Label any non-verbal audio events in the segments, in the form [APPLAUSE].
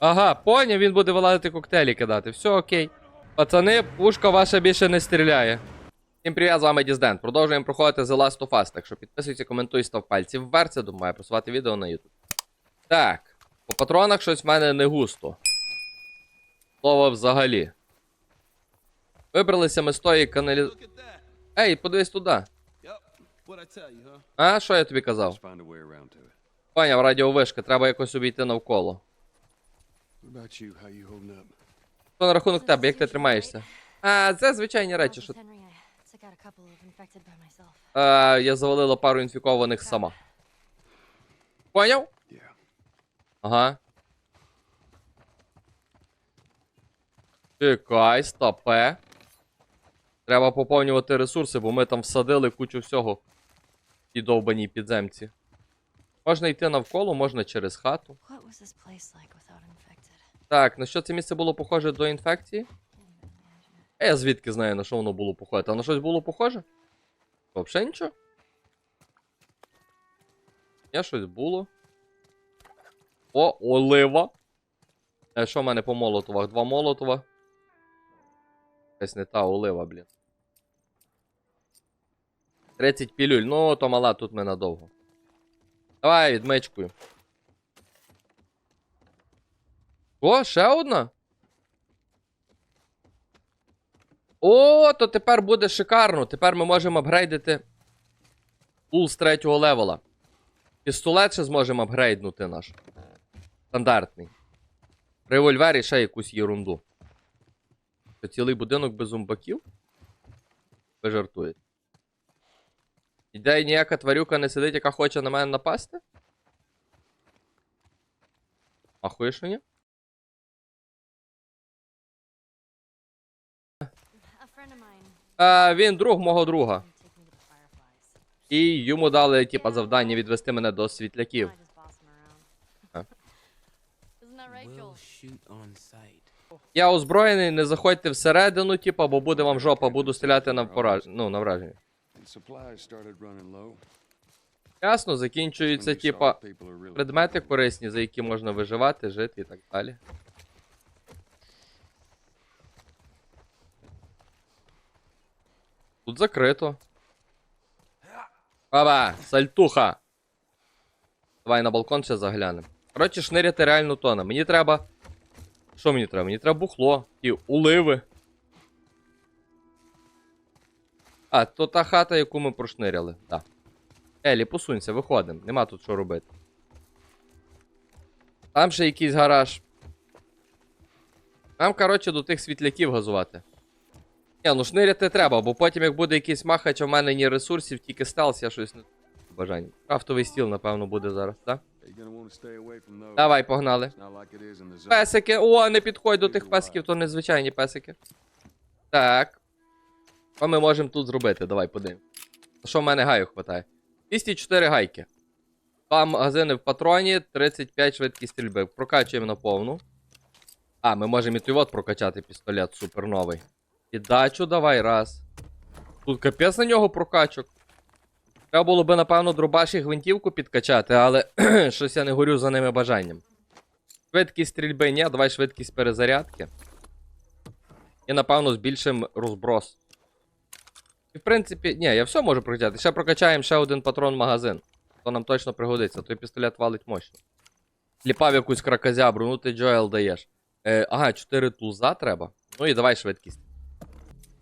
Ага, поняв, він буде вилазити коктейлі кидати. Все окей. Пацани, пушка ваша більше не стріляє. Всім привіт, з вами Діздент. Продовжуємо проходити The Last of Us, так що підписуйся, коментуй, став пальці вверх, це думаю, просувати відео на YouTube. Так, по патронах щось в мене не густо. Слово взагалі. Вибралися ми з тої каналі. Ей, подивись туди. А, що я тобі казав? Поняв, радіовишка, треба якось обійти навколо. What about you? How you holding up? Що на рахунок тебе, як ти тримаєшся? А, це звичайні речі, що. Henry, I took out a couple of infected by myself. А, я завалила пару інфікованих сама. Поняв? Ага. Чекай, стопе. Треба поповнювати ресурси, бо ми там всадили кучу всього. Ті довбаній підземці. Можна йти навколо, можна через хату. Так, на що це місце було похоже до інфекції? А я звідки знаю, на що воно було похоже? Та на щось було похоже? Взагалі нічого? Я щось було. О, олива. Е, що в мене по молотовах? Два молотова. Якась не та олива, блін. 30 пілюль. Ну, то мала тут ми надовго. Давай, відмичкою. О, ще одна? О, то тепер буде шикарно. Тепер ми можемо апгрейдити пул з третього левела. Пістолет ще зможемо апгрейднути наш. Стандартний. Револьвер і ще якусь єрунду. Що цілий будинок без зумбаків? Ви жартуєте. Іде ніяка тварюка не сидить, яка хоче на мене напасти? Ахуєш ні? А, він друг мого друга. І йому дали, типа, завдання відвести мене до світляків. Sight. Я озброєний, не заходьте всередину, типа, бо буде вам жопа, буду стріляти на пораж... ну, на враження. Ясно, закінчуються, типа, предмети корисні, за які можна виживати, жити і так далі. Тут закрито. Баба, сальтуха. Давай на балкон ще заглянемо. Коротше, шниряти реально тона. Мені треба. Що мені треба? Мені треба бухло і уливи. А, то та хата, яку ми прошниряли. Так. Елі, посунься, виходимо. Нема тут що робити. Там ще якийсь гараж. Нам, коротше, до тих світляків газувати. Ні, ну шниряти треба, бо потім, як буде якийсь махач, а в мене ні ресурсів, тільки стелс, я щось не бажання. Крафтовий стіл, напевно, буде зараз, так? Давай, погнали. Песики! О, не підходь до тих песиків, то незвичайні песики. Так. Що ми можемо тут зробити? Давай подивимось. Що в мене гайок хватає? 204 гайки. Два магазини в патроні, 35 швидкість стрільби. Прокачуємо на повну. А, ми можемо і той прокачати пістолет супер новий. Піддачу давай, раз. Тут капець на нього прокачок. Треба було би, напевно, дробаш і гвинтівку підкачати, але [CLEARS THROAT] щось я не горю за ними бажанням. Швидкість стрільби, ні, давай швидкість перезарядки. І, напевно, збільшимо розброс. І, в принципі, ні, я все можу прокачати. Ще прокачаємо ще один патрон в магазин. То нам точно пригодиться. Той пістолет валить мощно. Ліпав якусь кракозябру, ну ти Джоел даєш. Е, ага, 4 тулза треба. Ну і давай швидкість.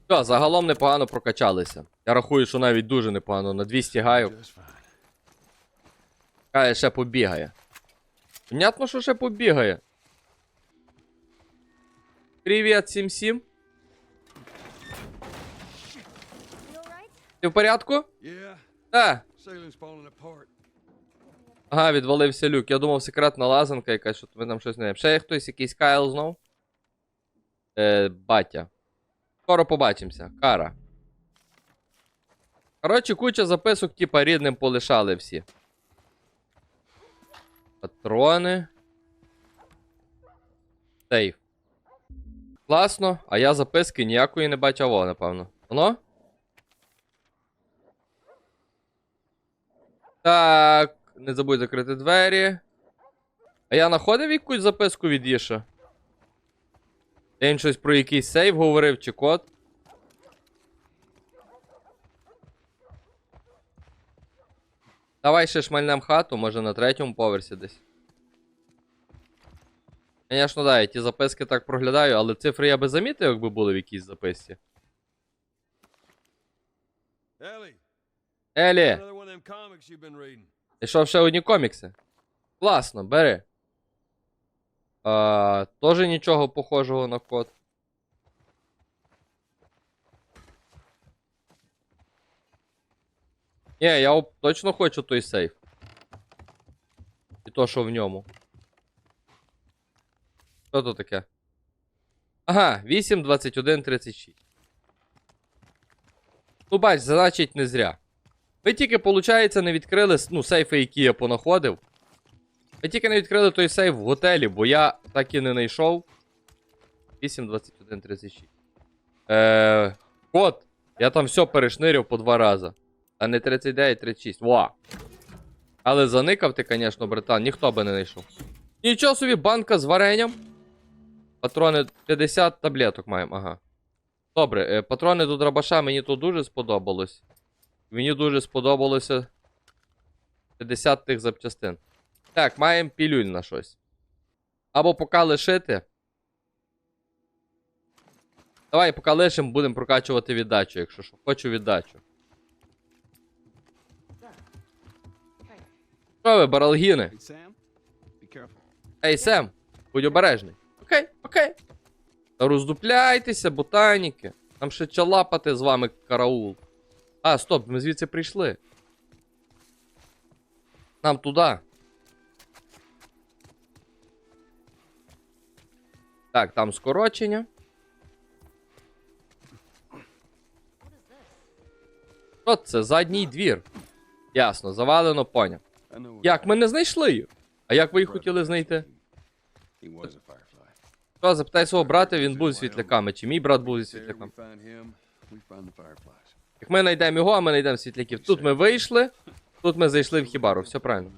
Все, загалом непогано прокачалися. Я рахую, що навіть дуже непогано. На 200 гайок. Каже, ще побігає. Понятно, що ще побігає. Привіт, 77. You? Ти в порядку? Так. Ага, відвалився люк. Я думав, секретна лазанка якась, що ми там щось не. Ще є хтось якийсь Кайл знов. Е, батя. Скоро побачимося. Кара. Коротше, куча записок, типа, рідним полишали всі. Патрони. Сейф. Класно, а я записки ніякої не бачив, о, напевно. Воно? Так, не забудь закрити двері. А я знаходив якусь записку від Іша? Він щось про якийсь сейв говорив чи код. Давай ще шмальнем хату, може на третьому поверсі десь. Звісно, да, я ті записки так проглядаю, але цифри я би замітив, якби були в якійсь записці. Елі, been reading. знайшов ще одні комікси. Класно, бери. А, Тоже нічого похожого на код. Ні, я точно хочу той сейф. І то, що в ньому. Що то таке? Ага, 8, 21, 36. Ну, бач, значить не зря. Ви тільки, виходить, не відкрили ну, сейфи, які я понаходив. Ви тільки не відкрили той сейф в готелі, бо я так і не знайшов. 8, 21, 36. Е, код. Я там все перешнирив по два рази. А не 39, 36. Ва. Але заникав ти, звісно, братан, ніхто би не знайшов. Нічого собі, банка з варенням. Патрони 50 таблеток маємо, ага. Добре, е, патрони до дробаша мені тут дуже сподобалось. Мені дуже сподобалося 50 тих запчастин. Так, маємо пілюль на щось. Або поки лишити. Давай, поки лишимо, будемо прокачувати віддачу, якщо що. Хочу віддачу. Що ви, баралгіни? Ей, Сем, будь обережний. Окей, окей. Та роздупляйтеся, ботаніки. Там ще чалапати з вами караул. А, стоп, ми звідси прийшли. Нам туди. Так, там скорочення. Що це? Задній двір. Ясно, завалено, поняв. Як ми не знайшли їх? А як ви їх хотіли знайти? Що, запитай свого брата, він був зі світляками, чи мій брат був зі світляками. Як ми знайдемо його, а ми знайдемо світляків. Тут ми вийшли, тут ми зайшли в хібару, все правильно.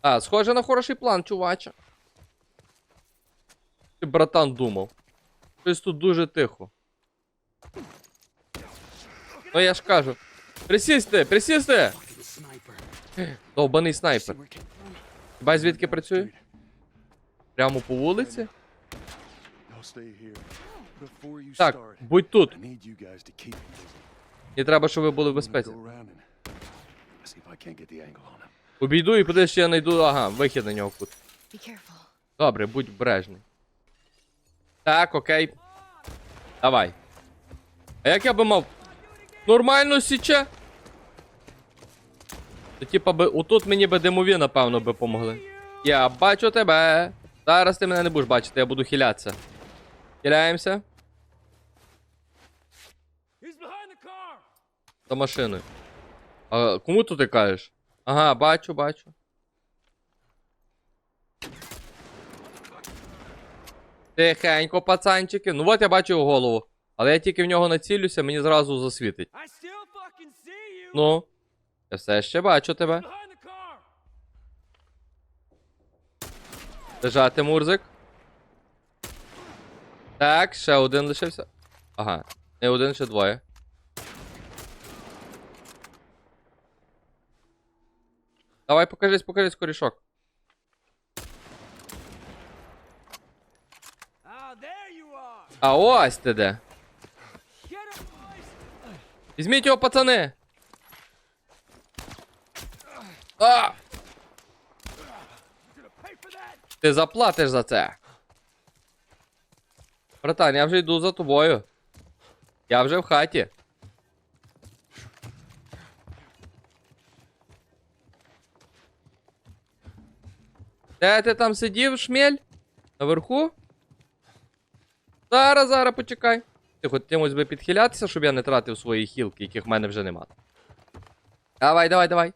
А, схоже на хороший план, чуваче. Ти братан думав. Щось тут дуже тихо. Ну я ж кажу. Присісти, присісти! Довбаний снайпер. Бачиш, звідки працює? Прямо по вулиці? Так, будь тут. І треба, щоб ви були в безпеці. Обійду і подивись, що я знайду. Ага, вихід на нього кут. Добре, будь обережний. Так, окей. Давай. А як я би мав. Нормально січе? То типа би. Отут мені би димові, напевно, би помогли. Я бачу тебе. Зараз ти мене не будеш бачити, я буду хилятися. Хиляємося. За машиною. А кому тут ти кажеш? Ага, бачу, бачу. Тихенько, пацанчики. Ну от я бачу його голову. Але я тільки в нього націлюся, мені зразу засвітить. Ну. Я все ще бачу тебе. Лежати, Мурзик. Так, ще один лишився. Ага. Не один, ще двоє. Давай, покажись, покажись, корішок. Ah, there you are! А ось ти де. Візьміть його, пацани! А! Ти заплатиш за це. Братан, я вже йду за тобою. Я вже в хаті. Де ти там сидів, шмель? Наверху? Зараз, зараз почекай. Ти хотімось би підхилятися, щоб я не тратив свої хілки, яких в мене вже нема. Давай, давай, давай.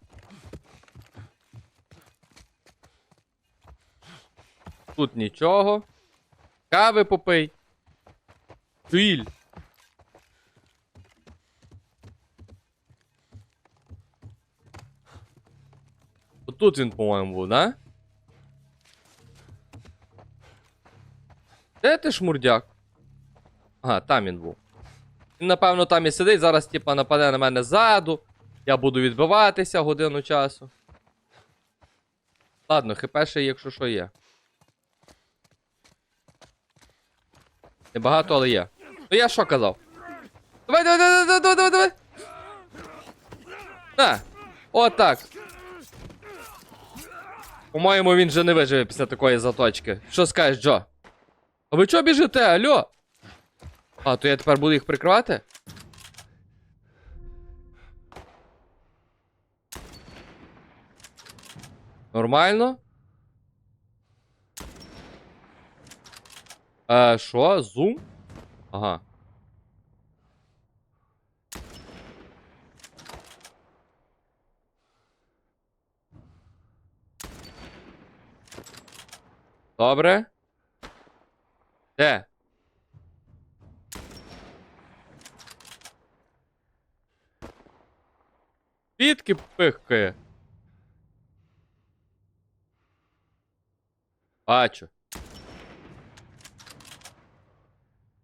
Тут нічого. Кави попий. Туїль. Отут він, по-моєму, був, да? Де ти шмурдяк? Ага, там він був. Він, напевно, там і сидить, зараз, типа, нападе на мене ззаду. Я буду відбиватися годину часу. Ладно, хп ще, якщо що є. Небагато, але є. Ну я що казав? Давай, давай, давай, давай, давай, давай, давай. На. Отак. По-моєму, він же не виживе після такої заточки. Що скажеш, Джо? А ви чого біжите, алло? А, то я тепер буду їх прикривати? Нормально? Е, що? Зум? Ага. Добре. Де? Підки пихкає. Бачу.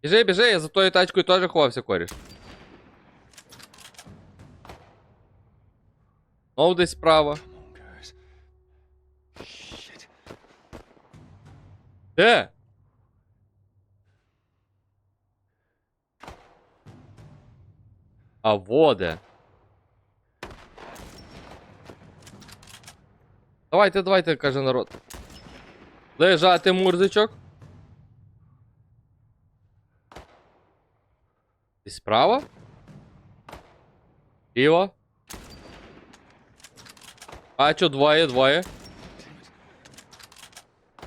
Біжи, біжи, я за тою тачкою теж ховався, коріш. Мов десь справа. Де? А воде. Давайте, давайте, каже народ. Лежати, мурзичок. І справа? Ліво. Бачу, двоє, двоє.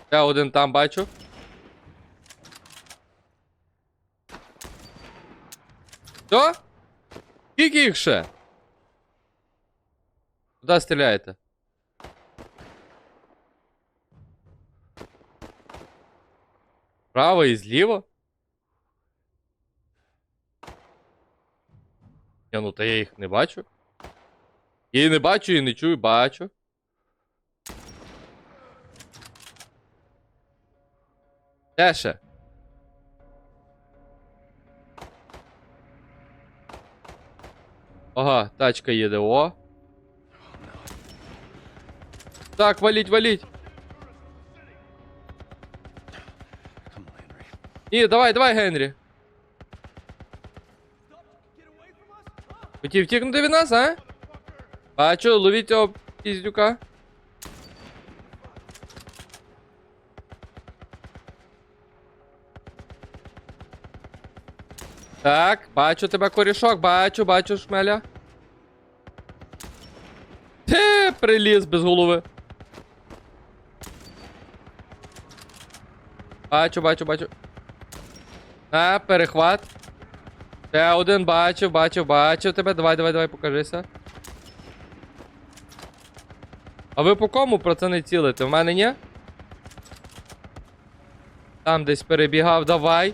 Ще один там бачу. Що? Скільки їх ще? Куди стріляєте? Право і зліво? Я ну та я їх не бачу. Я не бачу, і не чую, бачу. Де ще? Ага, тачка їде, о. Так, валіть, валіть. Ні, давай, давай, Генрі. Хотів втікнути від нас, а? Бачу, ловіть цього піздюка. Так, бачу тебе корішок, бачу, бачу шмеля. Те, приліз без голови. Бачу, бачу, бачу. А, перехват. Ще один бачив, бачив, бачив тебе. Давай, давай, давай, покажися. А ви по кому про це не цілите? В мене ні? Там десь перебігав, давай.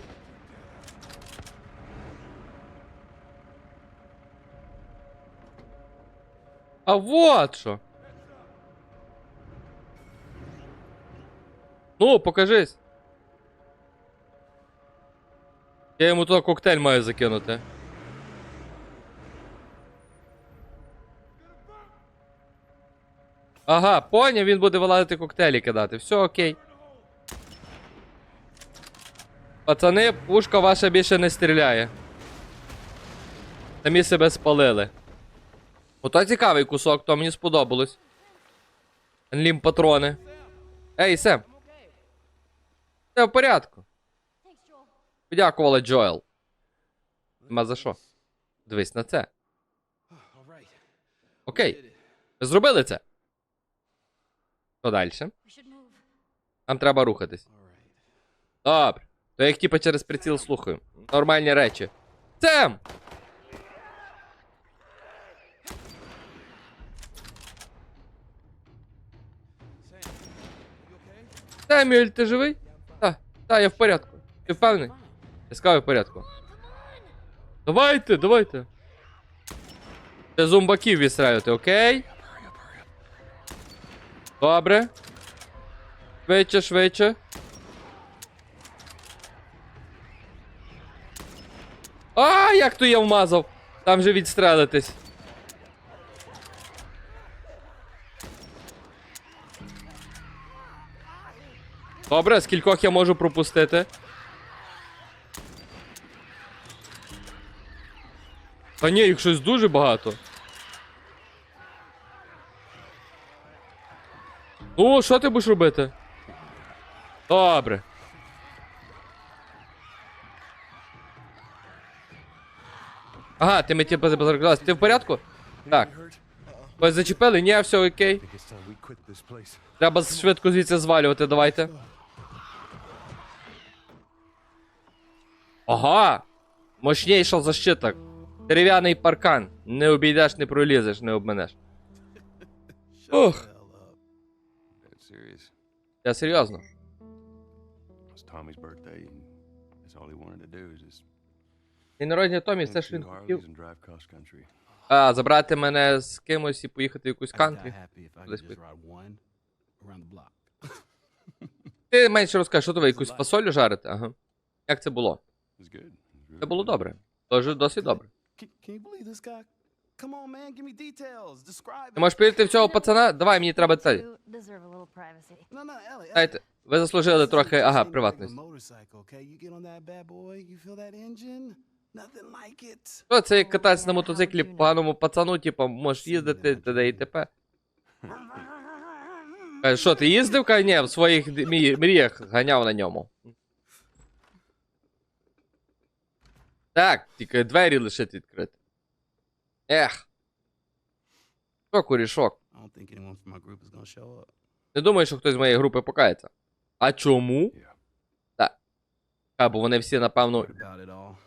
А вот що. Ну, покажись. Я йому туди коктейль маю закинути. Ага, поняв, він буде вилазити коктейлі кидати. Все окей. Пацани, пушка ваша більше не стріляє. Самі себе спалили. Ото цікавий кусок, то мені сподобалось. Лім патрони. Ей, Сем. Все в порядку. Подякувала Джоел. Нема за що. Дивись на це. Окей. Зробили це. Що далі? Нам треба рухатись. Добре. То я їх типа через приціл слухаю. Нормальні речі. Сем! Семюель, ти живий? Так, так, я в порядку. Ти впевнений? Fine. Я сказав, я в порядку. Давайте, давайте. Це зомбаків відстраювати, окей? Добре. Швидше, швидше. А, як то я вмазав? Там же відстрелитись. Добре, скількох я можу пропустити? Та ні, їх щось дуже багато. Ну, що ти будеш робити? Добре. Ага, ти мені типу зарекомендувався. Ти в порядку? Так. Ось зачепили? Ні, все окей. Треба швидко звідси звалювати, давайте. Ага! Мощніша защита. Дерев'яний паркан. Не обійдеш, не пролізеш, не. Ох. Dead serious. Я серйозно. День народження Томі, все ж він хотів. А, забрати мене з кимось і поїхати в якусь кантрі. [LAUGHS] Ти менше розкажи, що то ви якусь фасолю жарите? Ага. Як це було? Це було добре. Дуже досить добре. Can, can you believe this guy? Come on, man, give me details. Describe Ти можеш повірити в цього пацана? Давай, мені треба це. two deserve a little privacy. No, no, Ellie. Дайте. Ви заслужили This трохи, ага, приватність. Що це як кататися на мотоциклі поганому пацану, типу, можеш їздити т.д. і т.п. Каже, що ти їздив? Каже, ні, в своїх мріях ганяв на ньому. Так, тільки двері лишити відкрити. Ех. Що, курішок? Не думаю, що хтось з моєї групи покається. А чому? Yeah. Так. А, бо вони всі, напевно,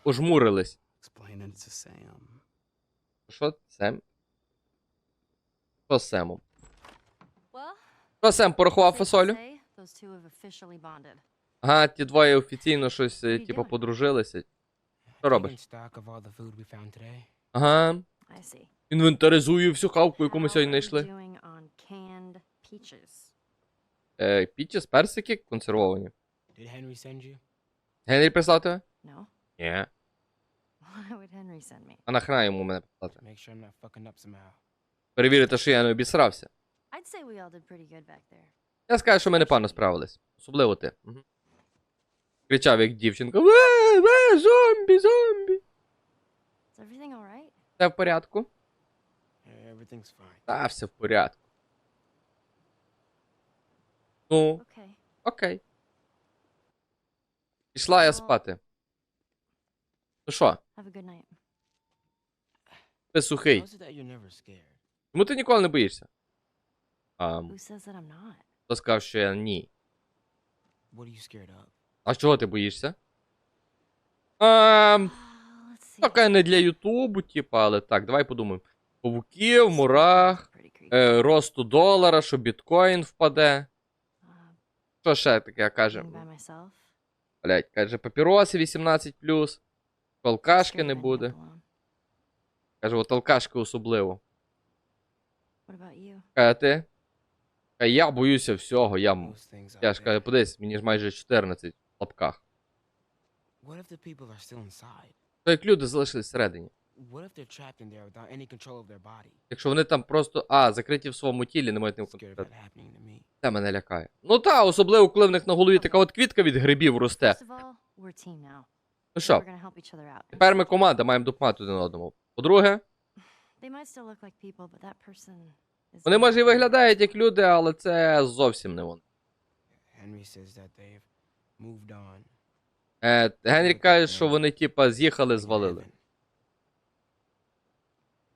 ожмурились. Що Сем? Що з Семом? Що Сем порахував фасолю? Ага, ті двоє офіційно щось, е, типу, подружилися. Що робиш? Ага. Інвентаризую всю хавку, яку ми сьогодні знайшли. Е, пічі з персики консервовані. Did Henry send you? Генрі прислав тебе? No? Ні. Why would Henry send me? А нахрена йому мене прислати? Make sure I'm not fucking up somehow. Перевірити, що я не обісрався. I'd say we all did pretty good back there. Я скажу, що ми непогано справились. Особливо ти. Угу. Кричав, як дівчинка. Ве, ве, зомбі, зомбі. Все в порядку? Та, все в порядку. Ну, окей. Пішла я спати. Ну що, ти сухий. Чому ти ніколи не боїшся? Хто сказав, що я ні. What are you scared of? А чого ти боїшся? Ем, така не для Ютубу, типа, але так, давай подумаємо. Павуків, мурах, е, росту долара, що біткоін впаде. Що ще таке каже? being by myself. Блять, каже, папіроси 18+, алкашки не буде. Каже, от алкашки особливо. Каже, ти? Каже, я боюся всього, я... Я ж каже, подивись, мені ж майже 14 в лапках. То як люди залишились всередині. Якщо вони там просто, а, закриті в своєму тілі, не можуть ним me. Це мене лякає. Ну та, особливо, коли в них на голові така от квітка від грибів росте. Ну що, тепер ми команда, маємо допомагати один одному. По-друге, вони може і виглядають як люди, але це зовсім не вони. Е, Генрі каже, що вони, типа, з'їхали, звалили.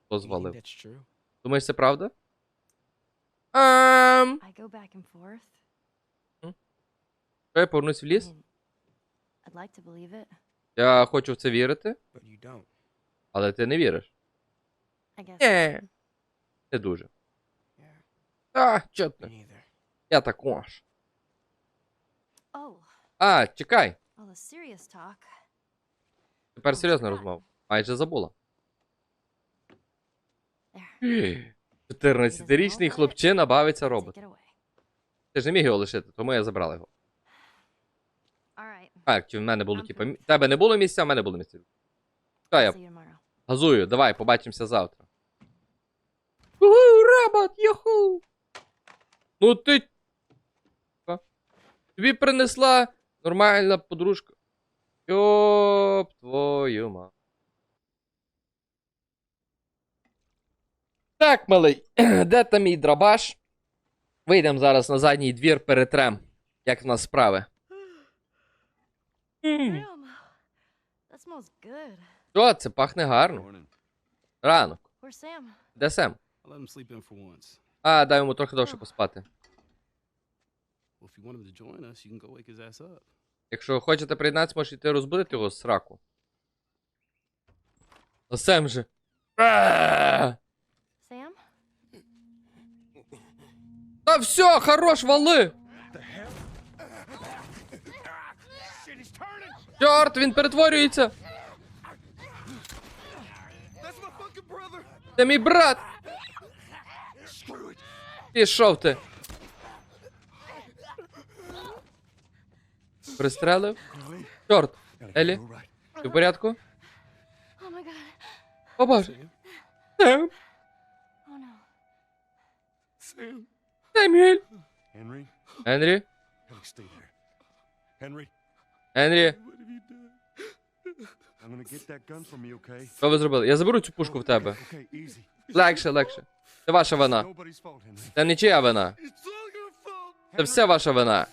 Хто звалив? Думаєш, це правда? Ем... I go back and forth. Що я повернусь в ліс? Я хочу в це вірити, But you don't. але ти не віриш. Ні. Не дуже. А, чо me. Я також. Oh, А, чекай. Тепер серйозна розмова. Майже забула. 14-річний хлопчина бавиться робот. Ти ж не міг його лишити, тому я забрала його. Як чи в мене було, мі- тебе не було місця, а в мене було місце. Все, я газую, давай, побачимося завтра. Уху, робот, юху! Ну ти. Тобі принесла нормальна подружка. Йоп, твою ма. Так, малий, [CLEARS THROAT] де там мій драбаш? Вийдемо зараз на задній двір, перетрем. Як в нас справи. Що, це пахне гарно. Ранок. Де Сем? А, дай йому трохи довше поспати. Якщо хочете приєднатися, можете йти розбудити його з сраку. А Сем же. Sam? Та все, хорош, вали! Чорт, він перетворюється! Це мій брат! Пішов ти! Пристрелив? Чорт! Елі, ти в порядку? Oh. О боже! Сем! Oh! Семюель! You, okay? що ви зробили? Я заберу цю пушку в тебе. Легше, легше. Це ваша вина. Це не чия вина. Це все ваша вина.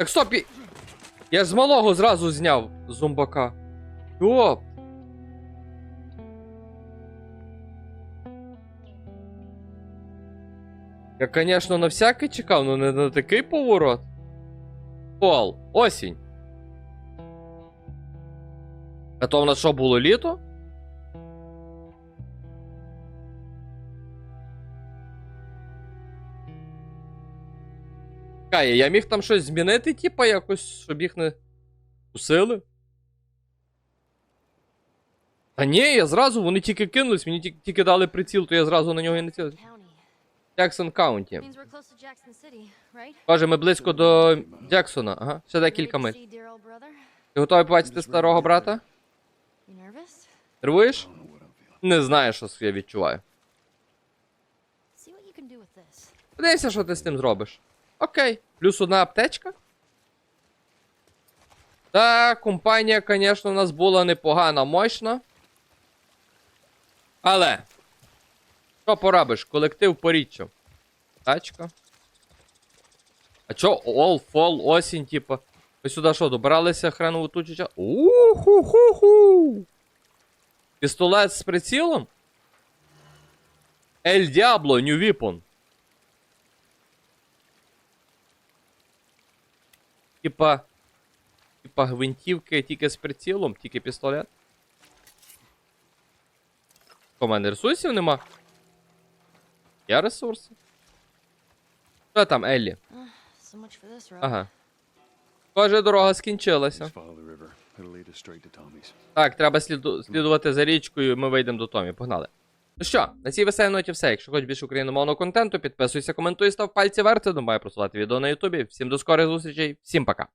Так стоп! Я, з малого зразу зняв зомбака. Йоп! Я, конечно, на всякий чекав, але не на такий поворот. Пол, осінь. А то в нас що було літо? Чекай, я міг там щось змінити, типа, якось, щоб їх не кусили? Та ні, я зразу, вони тільки кинулись, мені тільки, тільки дали приціл, то я зразу на нього і не цілився. Джексон Каунті. Каже, ми близько до Джексона. Ага, ще декілька миль. Ти готовий побачити старого брата? Нервуєш? Не знаю, що я відчуваю. Подивися, що ти з тим зробиш. Окей. Плюс одна аптечка. Так, компанія, звісно, у нас була непогана, мощна. Але. Що поробиш? Колектив поріччя. Тачка. А чо all, fall, осінь, типа. Ви сюди що, добиралися хренову тучу? Уху-ху-ху! Пістолет з прицілом? El Diablo, New Weapon. Типа. Типа гвинтівки тільки з прицілом, тільки пістолет. У мене ресурсів нема. Є ресурси. Що там, Еллі? Ага. Схоже, дорога скінчилася. Так, треба сліду... слідувати за річкою, і ми вийдемо до Томі. Погнали. Ну що, на цій веселій ноті все. Якщо хочеш більше україномовного контенту, підписуйся, коментуй, став пальці вверх, думаю просувати відео на Ютубі. Всім до скорих зустрічей, всім пока.